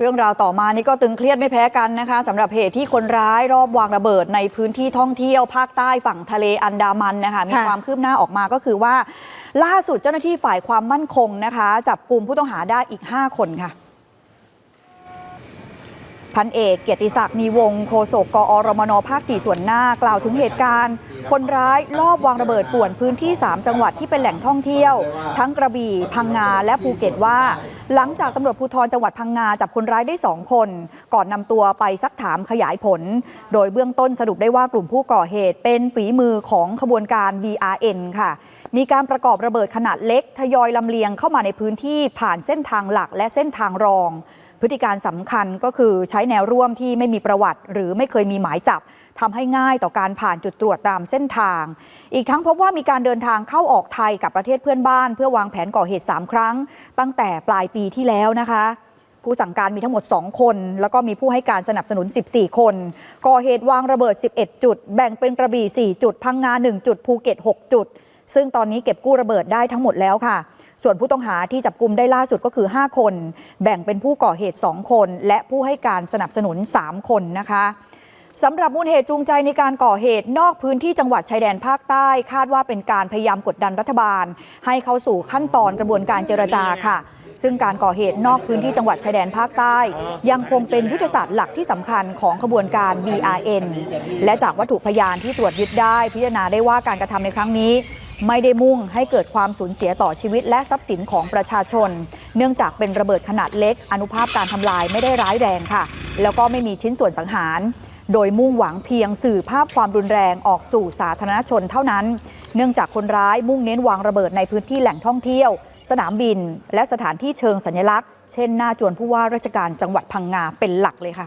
เรื่องราวต่อมานี่ก็ตึงเครียดไม่แพ้กันนะคะสำหรับเหตุที่คนร้ายรอบวางระเบิดในพื้นที่ท่องเที่ยวภาคใต้ฝั่งทะเลอันดามันนะคะมีค่ะความคืบหน้าออกมาก็คือว่า ล่าสุดเจ้าหน้าที่ฝ่ายความมั่นคงนะคะ จับกลุ่มผู้ต้องหาได้อีก 5 คนค่ะ พันเอกเกียรติศักดิ์มีวงโฆษกกอรมนภาค 4 ส่วนหน้ากล่าวถึงเหตุการณ์ คนร้ายลอบวางระเบิดป่วนพื้นที่ 3 จังหวัดที่เป็นแหล่งท่องเที่ยว ทั้งกระบี่ พังงา และภูเก็ตว่า หลังจากตำรวจภูธรจังหวัดพังงาจับคนร้ายได้ 2 คน ก่อนนำตัวไปซักถามขยายผล โดยเบื้องต้นสรุปได้ว่ากลุ่มผู้ก่อเหตุเป็นฝีมือของขบวนการ BRN ค่ะมีการประกอบระเบิดขนาดเล็ก ทยอยลำเลียงเข้ามาในพื้นที่ผ่านเส้นทางหลักและเส้นทางรอง พฤติการสำคัญก็คือใช้แนวร่วมที่ไม่มีประวัติ หรือไม่เคยมีหมายจับทำให้ง่ายต่อการผ่านจุดตรวจตามเส้นทาง อีกทั้งพบว่ามีการเดินทางเข้าออกไทยกับประเทศเพื่อนบ้าน เพื่อวางแผนก่อเหตุ 3 ครั้ง ตั้งแต่ปลายปีที่แล้วนะคะผู้สั่งการมีทั้งหมด 2 คน แล้วก็มีผู้ให้การสนับสนุน 14 คน ก่อเหตุวางระเบิด 11 จุด แบ่งเป็นกระบี่ 4 จุด พังงา 1 จุด ภูเก็ต 6 จุด ซึ่งตอนนี้เก็บกู้ระเบิดได้ทั้งหมดแล้วค่ะ ส่วนผู้ต้องหาที่จับกลุ่มได้ล่าสุดก็คือ 5 คน แบ่งเป็นผู้ก่อเหตุ 2 คน และผู้ให้การสนับสนุน 3 คนนะคะสำหรับมูลเหตุจูงใจในการก่อเหตุนอกพื้นที่จังหวัดชายแดนภาคใต้ คาดว่าเป็นการพยายามกดดันรัฐบาล ให้เข้าสู่ขั้นตอนกระบวนการเจรจาค่ะ ซึ่งการก่อเหตุนอกพื้นที่จังหวัดชายแดนภาคใต้ ยังคงเป็นยุทธศาสตร์หลักที่สำคัญของขบวนการ BRN และจากวัตถุพยานที่ตรวจยึดได้พิจารณาได้ว่าการกระทำในครั้งนี้ ไม่ได้มุ่งให้เกิดความสูญเสียต่อชีวิตและทรัพย์สินของประชาชน เนื่องจากเป็นระเบิดขนาดเล็ก อนุภาพการทำลายไม่ได้ร้ายแรงค่ะ แล้วก็ไม่มีชิ้นส่วนสังหาร โดยมุ่งหวังเพียงสื่อภาพความรุนแรงออกสู่สาธารณชนเท่านั้น เนื่องจากคนร้ายมุ่งเน้นวางระเบิดในพื้นที่แหล่งท่องเที่ยว สนามบิน และสถานที่เชิงสัญลักษณ์ เช่นหน้าจวนผู้ว่าราชการจังหวัดพังงาเป็นหลักเลยค่ะ